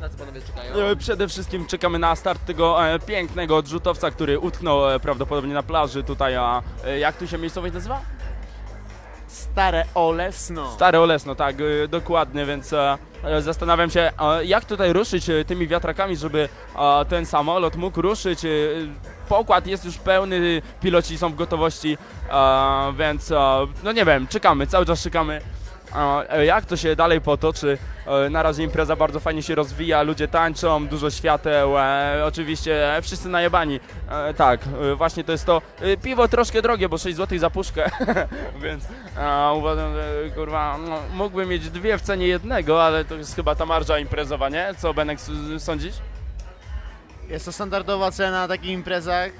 Na co panowie czekają? E, Przede wszystkim czekamy na start tego e, pięknego odrzutowca, który utknął e, prawdopodobnie na plaży tutaj, a e, jak tu się miejscowość nazywa? Stare Olesno. Stare Olesno, tak, e, dokładnie, więc e, e, zastanawiam się, e, jak tutaj ruszyć e, tymi wiatrakami, żeby e, ten samolot mógł ruszyć. e, Pokład jest już pełny, piloci są w gotowości, e, więc e, no nie wiem, czekamy, cały czas czekamy. E, Jak to się dalej potoczy? E, Na razie impreza bardzo fajnie się rozwija, ludzie tańczą, dużo świateł, e, oczywiście e, wszyscy najebani. E, Tak, e, właśnie to jest to. E, Piwo troszkę drogie, bo 6 zł za puszkę, więc uważam, że kurwa, no, mógłbym mieć dwie w cenie jednego, ale to jest chyba ta marża imprezowa, nie? Co Benek s- sądzisz? Jest to standardowa cena na takich imprezach.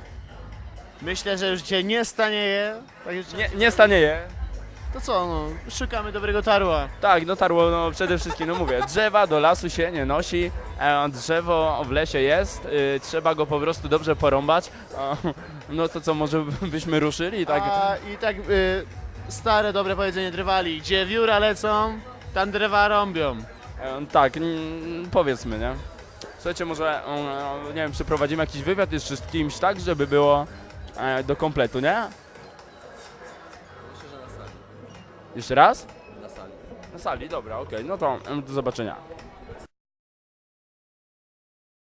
Myślę, że już dzisiaj nie stanieje. Także Nie, nie stanieje. To co, no, szukamy dobrego tarła. Tak, dotarło no, przede wszystkim, no mówię, drzewa do lasu się nie nosi, e, drzewo w lesie jest, y, trzeba go po prostu dobrze porąbać. No to co, może byśmy ruszyli, tak? A, I tak y, stare, dobre powiedzenie drwali. Gdzie wióra lecą, tam drzewa rąbią. E, tak, mm, powiedzmy, nie? Słuchajcie, może, nie wiem, przeprowadzimy jakiś wywiad jeszcze z kimś tak, żeby było e, do kompletu, nie? Jeszcze raz? Na sali. Na sali, dobra, okej, no to em, do zobaczenia.